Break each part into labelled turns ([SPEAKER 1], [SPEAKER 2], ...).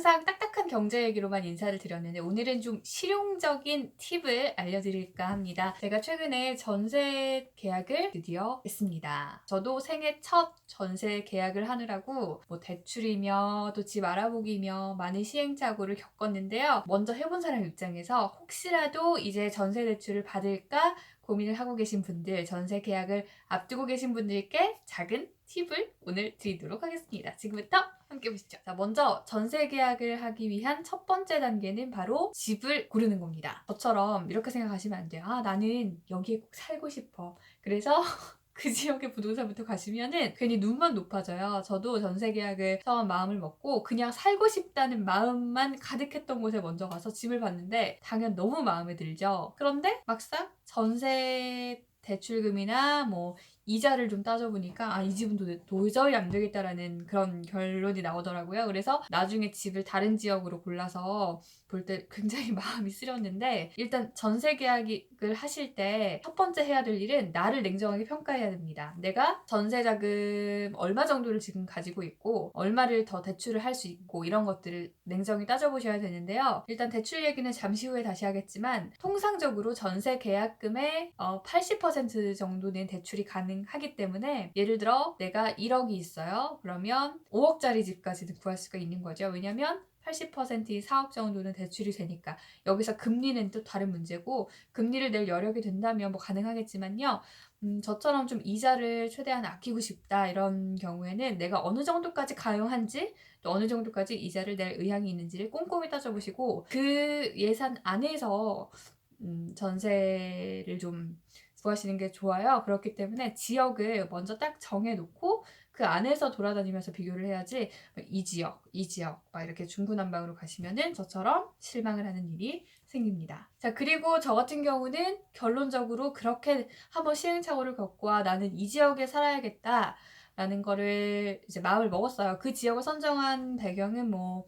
[SPEAKER 1] 항상 딱딱한 경제 얘기로만 인사를 드렸는데 오늘은 좀 실용적인 팁을 알려드릴까 합니다. 제가 최근에 전세 계약을 드디어 했습니다. 저도 생애 첫 전세 계약을 하느라고 뭐 대출이며 또 집 알아보기며 많은 시행착오를 겪었는데요. 먼저 해본 사람 입장에서 혹시라도 이제 전세 대출을 받을까 고민을 하고 계신 분들, 전세 계약을 앞두고 계신 분들께 작은 팁을 오늘 드리도록 하겠습니다. 지금부터 함께 보시죠. 자, 먼저 전세 계약을 하기 위한 첫 번째 단계는 바로 집을 고르는 겁니다. 저처럼 이렇게 생각하시면 안 돼요. 아, 나는 여기에 꼭 살고 싶어. 그래서 그 지역의 부동산부터 가시면은 괜히 눈만 높아져요. 저도 전세 계약을 처음 마음을 먹고 그냥 살고 싶다는 마음만 가득했던 곳에 먼저 가서 집을 봤는데 당연 너무 마음에 들죠. 그런데 막상 전세 대출금이나 뭐 이자를 좀 따져보니까 아 이 집은 도, 도저히 안 되겠다라는 그런 결론이 나오더라고요. 그래서 나중에 집을 다른 지역으로 골라서 볼 때 굉장히 마음이 쓰렸는데 일단 전세 계약을 하실 때 첫 번째 해야 될 일은 나를 냉정하게 평가해야 됩니다. 내가 전세 자금 얼마 정도를 지금 가지고 있고 얼마를 더 대출을 할 수 있고 이런 것들을 냉정히 따져보셔야 되는데요. 일단 대출 얘기는 잠시 후에 다시 하겠지만 통상적으로 전세 계약금의 어, 80% 정도는 대출이 가능 하기 때문에 예를 들어 내가 1억이 있어요. 그러면 5억짜리 집까지는 구할 수가 있는 거죠. 왜냐면 80%인 4억 정도는 대출이 되니까 여기서 금리는 또 다른 문제고 금리를 낼 여력이 된다면 뭐 가능하겠지만요. 음, 저처럼 좀 이자를 최대한 아끼고 싶다 이런 경우에는 내가 어느 정도까지 가용한지 또 어느 정도까지 이자를 낼 의향이 있는지를 꼼꼼히 따져보시고 그 예산 안에서 음, 전세를 좀 구하시는 게 좋아요. 그렇기 때문에 지역을 먼저 딱 정해놓고 그 안에서 돌아다니면서 비교를 해야지 이 지역, 이 지역 막 이렇게 중구난방으로 가시면은 저처럼 실망을 하는 일이 생깁니다. 자, 그리고 저 같은 경우는 결론적으로 그렇게 한번 시행착오를 겪고 아, 나는 이 지역에 살아야겠다. 라는 거를 이제 마음을 먹었어요. 그 지역을 선정한 배경은 뭐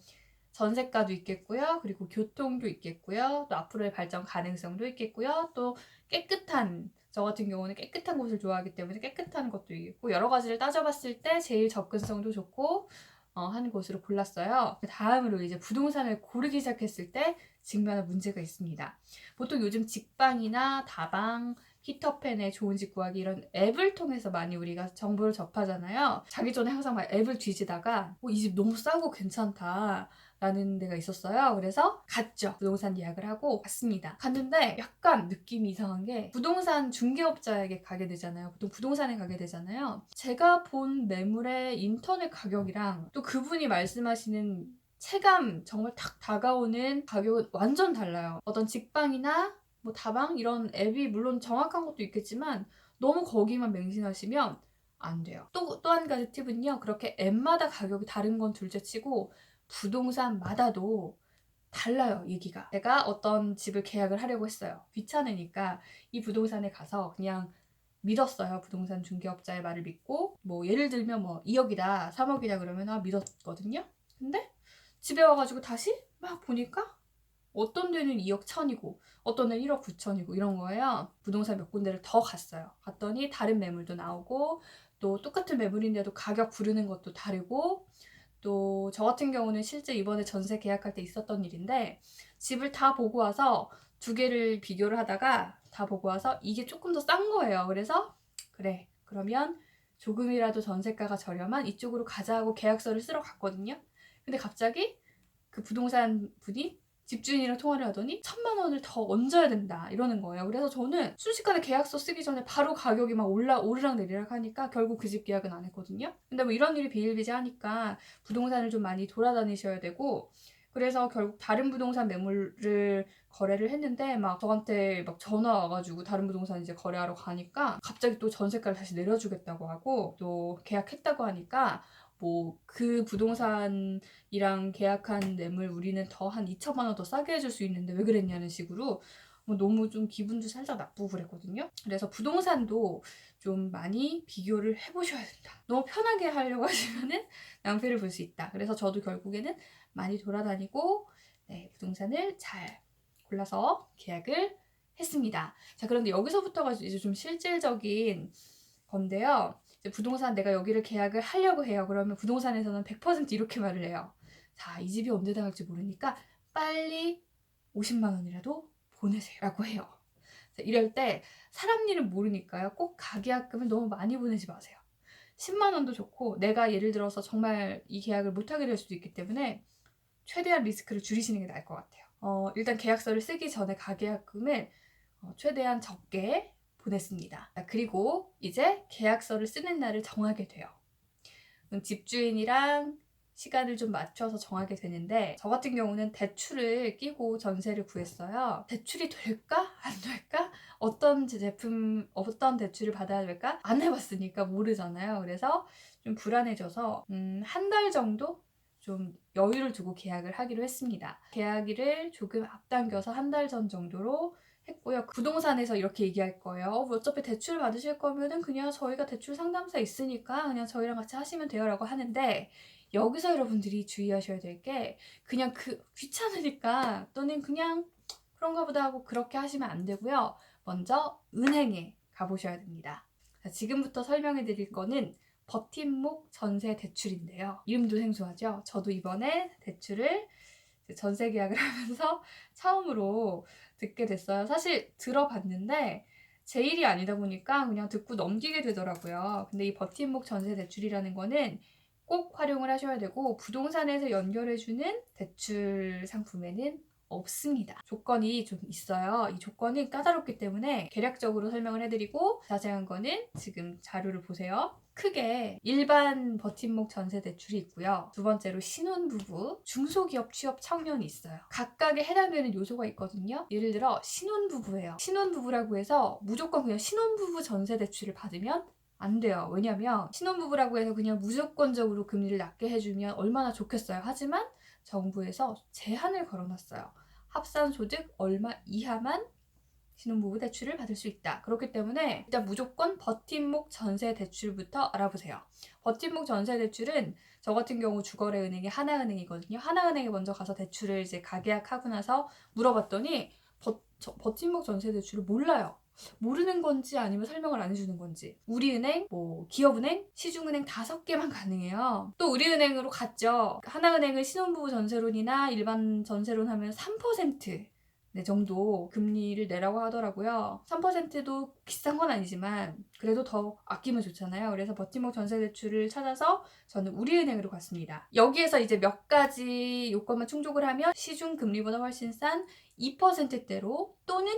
[SPEAKER 1] 전세가도 있겠고요. 그리고 교통도 있겠고요. 또 앞으로의 발전 가능성도 있겠고요. 또 깨끗한 저 같은 경우는 깨끗한 곳을 좋아하기 때문에 깨끗한 것도 있고 여러 가지를 따져봤을 때 제일 접근성도 좋고 어, 한 곳으로 골랐어요. 그 다음으로 이제 부동산을 고르기 시작했을 때 직면한 문제가 있습니다. 보통 요즘 직방이나 다방, 히터팬에 좋은 집 구하기 이런 앱을 통해서 많이 우리가 정보를 접하잖아요. 자기 전에 항상 막 앱을 뒤지다가 어, 이집 너무 싸고 괜찮다. 라는 데가 있었어요. 그래서 갔죠. 부동산 예약을 하고 갔습니다. 갔는데 약간 느낌이 이상한 게 부동산 중개업자에게 가게 되잖아요. 보통 부동산에 가게 되잖아요. 제가 본 매물의 인터넷 가격이랑 또 그분이 말씀하시는 체감 정말 탁 다가오는 가격은 완전 달라요. 어떤 직방이나 뭐 다방 이런 앱이 물론 정확한 것도 있겠지만 너무 거기만 맹신하시면 안 돼요. 또 또 한 가지 팁은요. 그렇게 앱마다 가격이 다른 건 둘째치고 부동산마다도 달라요, 얘기가. 제가 어떤 집을 계약을 하려고 했어요. 귀찮으니까 이 부동산에 가서 그냥 믿었어요. 부동산 중개업자의 말을 믿고 뭐 예를 들면 뭐 2억이다, 3억이다 그러면 아 믿었거든요. 근데 집에 와가지고 다시 막 보니까 어떤 데는 2억 1천이고 어떤 데는 1억 9천이고 이런 거예요. 부동산 몇 군데를 더 갔어요. 갔더니 다른 매물도 나오고 또 똑같은 매물인데도 가격 부르는 것도 다르고 또 저 같은 경우는 실제 이번에 전세 계약할 때 있었던 일인데 집을 다 보고 와서 두 개를 비교를 하다가 다 보고 와서 이게 조금 더 싼 거예요. 그래서 그래 그러면 조금이라도 전세가가 저렴한 이쪽으로 가자 하고 계약서를 쓰러 갔거든요. 근데 갑자기 그 부동산 분이 집주인이랑 통화를 하더니 천만 원을 더 얹어야 된다 이러는 거예요. 그래서 저는 순식간에 계약서 쓰기 전에 바로 가격이 막 올라 오르락 내리락 하니까 결국 그 집 계약은 안 했거든요. 근데 뭐 이런 일이 비일비재하니까 부동산을 좀 많이 돌아다니셔야 되고 그래서 결국 다른 부동산 매물을 거래를 했는데 막 저한테 막 전화 와가지고 다른 부동산 이제 거래하러 가니까 갑자기 또 전세가를 다시 내려주겠다고 하고 또 계약했다고 하니까 뭐 그 부동산이랑 계약한 매물 우리는 더 한 2천만 원 더 싸게 해줄 수 있는데 왜 그랬냐는 식으로 뭐 너무 좀 기분도 살짝 나쁘고 그랬거든요. 그래서 부동산도 좀 많이 비교를 해보셔야 된다. 너무 편하게 하려고 하시면은 낭패를 볼 수 있다. 그래서 저도 결국에는 많이 돌아다니고 네, 부동산을 잘 골라서 계약을 했습니다. 자, 그런데 여기서부터가 이제 좀 실질적인 건데요. 부동산 내가 여기를 계약을 하려고 해요. 그러면 부동산에서는 100% 이렇게 말을 해요. 다이 집이 언제 나갈지 모르니까 빨리 50만 원이라도 보내세요라고 해요. 이럴 때 사람 일은 모르니까요. 꼭 가계약금을 너무 많이 보내지 마세요. 10만 원도 좋고 내가 예를 들어서 정말 이 계약을 못 하게 될 수도 있기 때문에 최대한 리스크를 줄이시는 게 나을 것 같아요. 어, 일단 계약서를 쓰기 전에 가계약금을 어, 최대한 적게 보냈습니다. 자, 그리고 이제 계약서를 쓰는 날을 정하게 돼요. 집주인이랑 시간을 좀 맞춰서 정하게 되는데 저 같은 경우는 대출을 끼고 전세를 구했어요. 대출이 될까? 안 될까? 어떤 제품, 어떤 대출을 받아야 될까? 안 해봤으니까 모르잖아요. 그래서 좀 불안해져서 음, 한 달 정도 좀 여유를 두고 계약을 하기로 했습니다. 계약일을 조금 앞당겨서 한 달 전 정도로 했고요. 부동산에서 이렇게 얘기할 거예요. 어, 어차피 대출 받으실 거면은 그냥 저희가 대출 상담사 있으니까 그냥 저희랑 같이 하시면 돼요라고 하는데 여기서 여러분들이 주의하셔야 될 게 그냥 그 귀찮으니까 또는 그냥 그런가 보다 하고 그렇게 하시면 안 되고요. 먼저 은행에 가보셔야 됩니다. 자, 지금부터 설명해 드릴 거는 버팀목 전세 대출인데요. 이름도 생소하죠? 저도 이번에 대출을 전세 계약을 하면서 처음으로 듣게 됐어요. 사실 들어봤는데 제 일이 아니다 보니까 그냥 듣고 넘기게 되더라고요. 근데 이 버팀목 전세 대출이라는 거는 꼭 활용을 하셔야 되고 부동산에서 연결해주는 대출 상품에는 없습니다. 조건이 좀 있어요. 이 조건이 까다롭기 때문에 개략적으로 설명을 해드리고 자세한 거는 지금 자료를 보세요. 크게 일반 버팀목 전세 대출이 있고요. 두 번째로 신혼부부, 중소기업 취업 청년이 있어요. 각각에 해당되는 요소가 있거든요. 예를 들어 신혼부부예요. 신혼부부라고 해서 무조건 그냥 신혼부부 전세 대출을 받으면 안 돼요. 왜냐면 신혼부부라고 해서 그냥 무조건적으로 금리를 낮게 해주면 얼마나 좋겠어요. 하지만 정부에서 제한을 걸어놨어요. 합산 소득 얼마 이하만 신혼부부 대출을 받을 수 있다. 그렇기 때문에 일단 무조건 버팀목 전세 대출부터 알아보세요. 버팀목 전세 대출은 저 같은 경우 주거래 은행이 하나은행이거든요. 하나은행에 먼저 가서 대출을 이제 가계약하고 나서 물어봤더니 버, 저, 버팀목 전세 대출을 몰라요. 모르는 건지 아니면 설명을 안 해주는 건지 우리은행, 뭐 기업은행, 시중은행 다섯 개만 가능해요. 또 우리은행으로 갔죠. 하나은행은 신혼부부 전세론이나 일반 전세론 하면 3% 네, 정도 금리를 내라고 하더라고요. 3%도 비싼 건 아니지만 그래도 더 아끼면 좋잖아요. 그래서 버팀목 전세 대출을 찾아서 저는 우리은행으로 갔습니다. 여기에서 이제 몇 가지 요건만 충족을 하면 시중 금리보다 훨씬 싼 2%대로 또는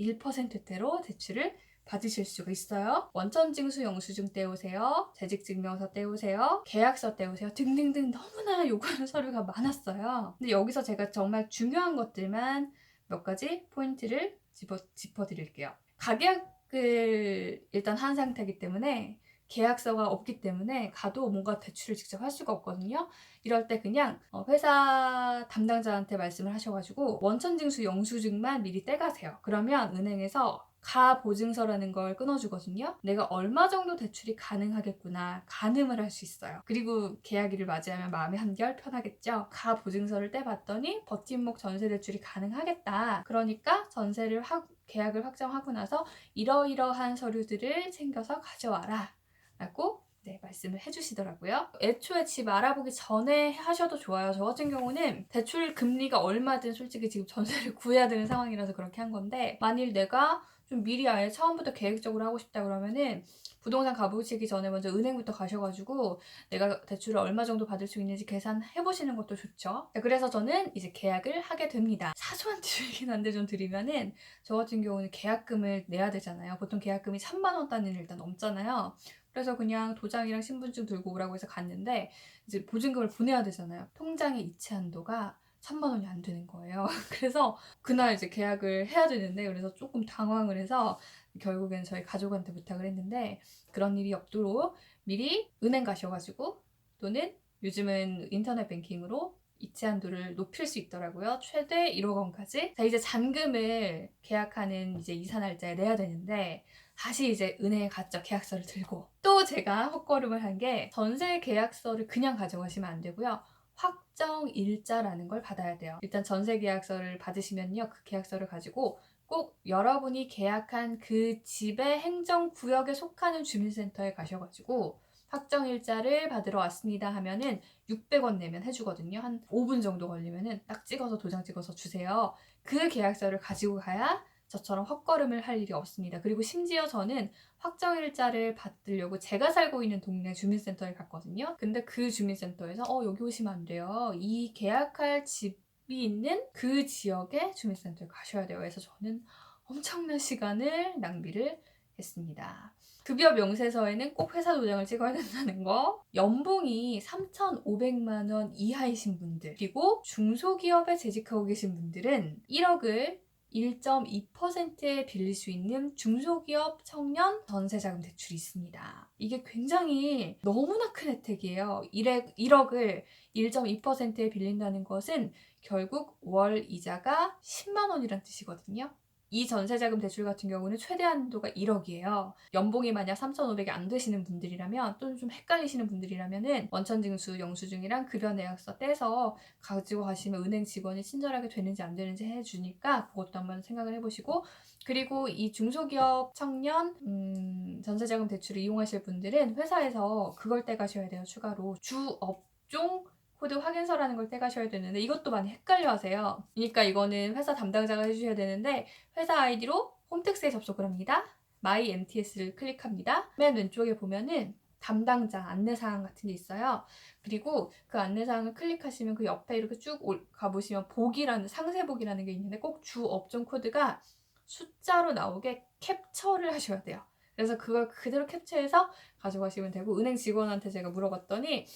[SPEAKER 1] 1%대로 대출을 받으실 수가 있어요. 원천 징수 영수증 떼오세요. 재직 증명서 떼오세요. 계약서 떼오세요. 등등등 너무나 요구하는 서류가 많았어요. 근데 여기서 제가 정말 중요한 것들만 몇 가지 포인트를 짚어, 짚어드릴게요. 가계약을 일단 한 상태이기 때문에 계약서가 없기 때문에 가도 뭔가 대출을 직접 할 수가 없거든요. 이럴 때 그냥 어, 회사 담당자한테 말씀을 하셔가지고 원천징수 영수증만 미리 떼가세요. 그러면 은행에서 가 보증서라는 걸 끊어주거든요. 내가 얼마 정도 대출이 가능하겠구나 가늠을 할 수 있어요. 그리고 계약일을 맞이하면 마음이 한결 편하겠죠. 가 보증서를 떼봤더니 버팀목 전세 대출이 가능하겠다. 그러니까 전세를 확 계약을 확정하고 나서 이러이러한 서류들을 챙겨서 가져와라. 라고 네, 말씀을 해주시더라고요. 애초에 집 알아보기 전에 하셔도 좋아요. 저 같은 경우는 대출 금리가 얼마든 솔직히 지금 전세를 구해야 되는 상황이라서 그렇게 한 건데 만일 내가 좀 미리 아예 처음부터 계획적으로 하고 싶다 그러면은 부동산 가보시기 전에 먼저 은행부터 가셔가지고 내가 대출을 얼마 정도 받을 수 있는지 계산해 보시는 것도 좋죠. 네, 그래서 저는 이제 계약을 하게 됩니다. 사소한 팁이긴 한데 좀 드리면은 저 같은 경우는 계약금을 내야 되잖아요. 보통 계약금이 3만 원 단위는 일단 넘잖아요. 그래서 그냥 도장이랑 신분증 들고 오라고 해서 갔는데 이제 보증금을 보내야 되잖아요. 통장의 이체 한도가 천만 원이 안 되는 거예요. 그래서 그날 이제 계약을 해야 되는데 그래서 조금 당황을 해서 결국엔 저희 가족한테 부탁을 했는데 그런 일이 없도록 미리 은행 가셔가지고 또는 요즘은 인터넷 뱅킹으로 이체 한도를 높일 수 있더라고요. 최대 1억 원까지. 자, 이제 잔금을 계약하는 이제 이사 날짜에 내야 되는데 다시 이제 은행에 갔죠. 계약서를 들고. 또 제가 헛걸음을 한 게 전세 계약서를 그냥 가져가시면 안 되고요. 확정 일자라는 걸 받아야 돼요. 일단 전세 계약서를 받으시면요. 그 계약서를 가지고 꼭 여러분이 계약한 그 집의 행정구역에 속하는 주민센터에 가셔가지고 확정 일자를 받으러 왔습니다 하면은 600원 내면 해주거든요. 한 5분 정도 걸리면은 딱 찍어서 도장 찍어서 주세요. 그 계약서를 가지고 가야 저처럼 헛걸음을 할 일이 없습니다. 그리고 심지어 저는 확정일자를 받으려고 제가 살고 있는 동네 주민센터에 갔거든요. 근데 그 주민센터에서 어 여기 오시면 안 돼요. 이 계약할 집이 있는 그 지역의 주민센터에 가셔야 돼요. 그래서 저는 엄청난 시간을 낭비를 했습니다. 급여 명세서에는 꼭 회사 도장을 찍어야 된다는 거. 연봉이 3,500만 원 이하이신 분들, 그리고 중소기업에 재직하고 계신 분들은 1억을 1.2%에 빌릴 수 있는 중소기업 청년 전세자금 대출이 있습니다. 이게 굉장히 너무나 큰 혜택이에요. 1억, 1억을 1.2%에 빌린다는 것은 결국 월 이자가 10만 원이란 뜻이거든요. 이 전세자금 대출 같은 경우는 최대 한도가 1억이에요. 연봉이 만약 3,500이 안 되시는 분들이라면 또는 좀 헷갈리시는 분들이라면은 원천징수, 영수증이랑 급여 내역서 떼서 가지고 가시면 은행 직원이 친절하게 되는지 안 되는지 해주니까 그것도 한번 생각을 해보시고 그리고 이 중소기업 청년 음, 전세자금 대출을 이용하실 분들은 회사에서 그걸 떼가셔야 돼요. 추가로 주업종 코드 확인서라는 걸 떼가셔야 되는데 이것도 많이 헷갈려 하세요. 그러니까 이거는 회사 담당자가 해주셔야 되는데 회사 아이디로 홈택스에 접속을 합니다. 마이 MTS를 클릭합니다. 맨 왼쪽에 보면은 담당자 안내사항 같은 게 있어요. 그리고 그 안내사항을 클릭하시면 그 옆에 이렇게 쭉 올- 가보시면 복이라는 상세복이라는 게 있는데 꼭 주 업종 코드가 숫자로 나오게 캡처를 하셔야 돼요. 그래서 그걸 그대로 캡처해서 가져가시면 되고 은행 직원한테 제가 물어봤더니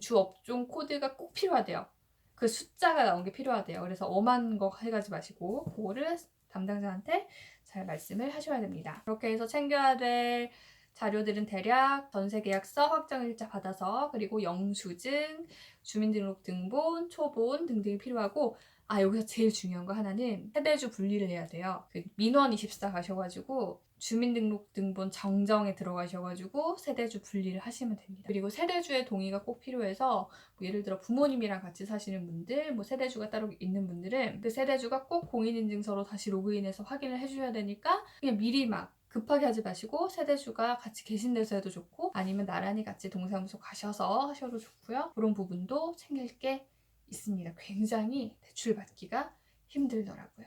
[SPEAKER 1] 주 업종 코드가 꼭 필요하대요. 그 숫자가 나온 게 필요하대요. 그래서 엄한 거 해가지 마시고 그거를 담당자한테 잘 말씀을 하셔야 됩니다. 그렇게 해서 챙겨야 될 자료들은 대략 전세 계약서 확정일자 받아서 그리고 영수증, 주민등록 등본, 초본 등등이 필요하고 아 여기서 제일 중요한 거 하나는 세대주 분리를 해야 돼요. 그 민원 24 가셔가지고 주민등록 등본 정정에 들어가셔가지고 세대주 분리를 하시면 됩니다. 그리고 세대주의 동의가 꼭 필요해서 뭐 예를 들어 부모님이랑 같이 사시는 분들, 뭐 세대주가 따로 있는 분들은 그 세대주가 꼭 공인인증서로 다시 로그인해서 확인을 해주셔야 되니까 그냥 미리 막 급하게 하지 마시고 세대주가 같이 계신 데서 해도 좋고 아니면 나란히 같이 동사무소 가셔서 하셔도 좋고요. 그런 부분도 챙길 게 있습니다. 굉장히 대출 받기가 힘들더라고요.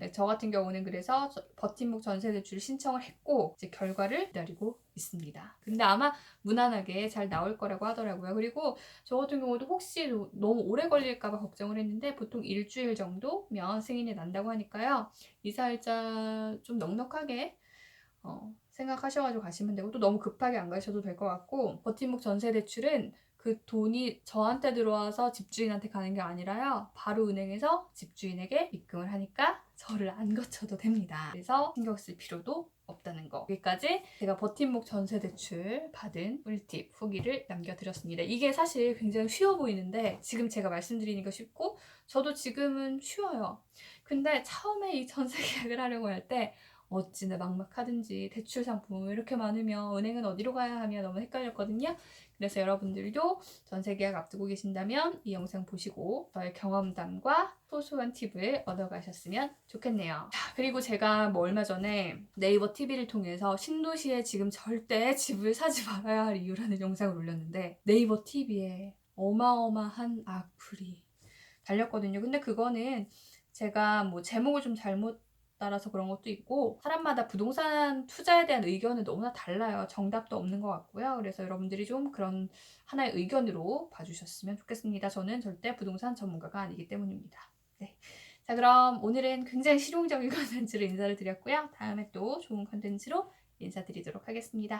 [SPEAKER 1] 네, 저 같은 경우는 그래서 저- 버팀목 전세 대출 신청을 했고 이제 결과를 기다리고 있습니다. 근데 아마 무난하게 잘 나올 거라고 하더라고요. 그리고 저 같은 경우도 혹시 너- 너무 오래 걸릴까봐 걱정을 했는데 보통 일주일 정도면 승인이 난다고 하니까요. 이사일자 좀 넉넉하게 어, 생각하셔가지고 가시면 되고 또 너무 급하게 안 가셔도 될 것 같고 버팀목 전세 대출은 그 돈이 저한테 들어와서 집주인한테 가는 게 아니라요. 바로 은행에서 집주인에게 입금을 하니까 저를 안 거쳐도 됩니다. 그래서 신경 쓸 필요도 없다는 거. 여기까지 제가 버팀목 전세 대출 받은 꿀팁 후기를 남겨드렸습니다. 이게 사실 굉장히 쉬워 보이는데 지금 제가 말씀드리니까 쉽고 저도 지금은 쉬워요. 근데 처음에 이 전세 계약을 하려고 할 때 어찌나 막막하든지 대출 상품 왜 이렇게 많으면 은행은 어디로 가야 하며 너무 헷갈렸거든요. 그래서 여러분들도 전세 계약 앞두고 계신다면 이 영상 보시고 저의 경험담과 소소한 팁을 얻어가셨으면 좋겠네요. 자, 그리고 제가 뭐 얼마 전에 네이버 TV를 통해서 신도시에 지금 절대 집을 사지 말아야 할 이유라는 영상을 올렸는데 네이버 TV에 어마어마한 악플이 달렸거든요. 근데 그거는 제가 뭐 제목을 좀 잘못 따라서 그런 것도 있고 사람마다 부동산 투자에 대한 의견은 너무나 달라요. 정답도 없는 것 같고요. 그래서 여러분들이 좀 그런 하나의 의견으로 봐주셨으면 좋겠습니다. 저는 절대 부동산 전문가가 아니기 때문입니다. 네. 자 그럼 오늘은 굉장히 실용적인 컨텐츠로 인사를 드렸고요. 다음에 또 좋은 컨텐츠로 인사드리도록 하겠습니다.